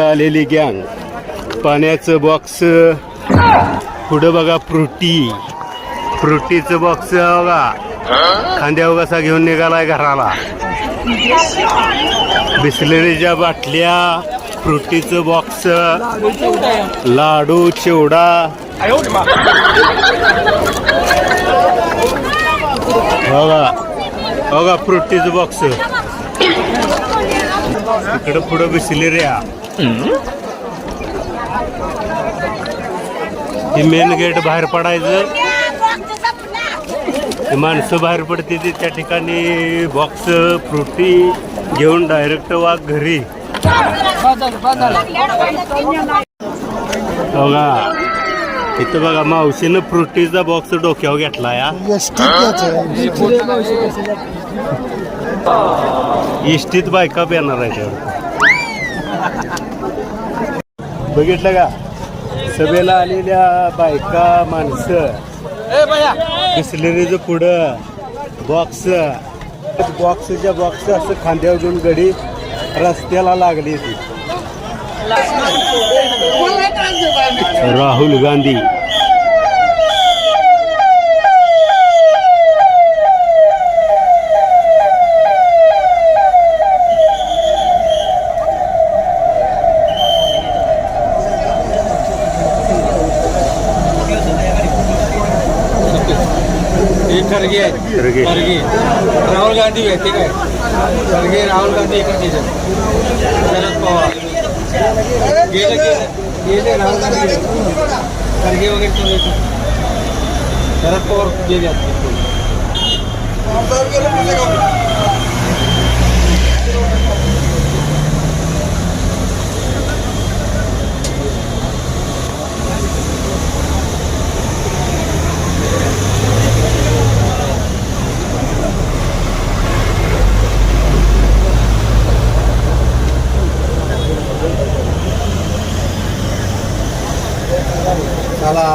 आलेली गँग पाण्याचं बॉक्स पुढं बघा फ्रुटी फ्रुटीचं बॉक्स बघा. खांद्यावर कसा घेऊन निघालाय घराला. बिसलेरीच्या बाटल्या फ्रुटीचं बॉक्स लाडू चिवडा. बघा. बघा फ्रुटीचं बॉक्स इकडं पुढं बिसलेऱ्या हे मेन गेट बाहेर पडायचं. ते माणसं बाहेर पडते ते त्या ठिकाणी बॉक्स फ्रुटी घेऊन डायरेक्ट वाघ घरी. बघा इथं बघा मावशीनं फ्रुटीचा बॉक्स डोक्यावर घेतला या इष्टीत बायका येणार आहे बघितलं का? सभेला आलेल्या बायका माणसं बिस्लरीचं पुढं बॉक्स बॉक्सच्या बॉक्स असं खांद्यावर घेऊन गडी रस्त्याला लागली ती राहुल गांधी. हे खरगे आहेत खरगे. खरगे राहुल गांधी आहेत ते काय खरगे राहुल गांधी एकच याच्यात शरद पवार गेले गेले गेले राहुल गांधी गेले. खरगे वगैरे तो येतो. शरद पवार गेले आता. చాలా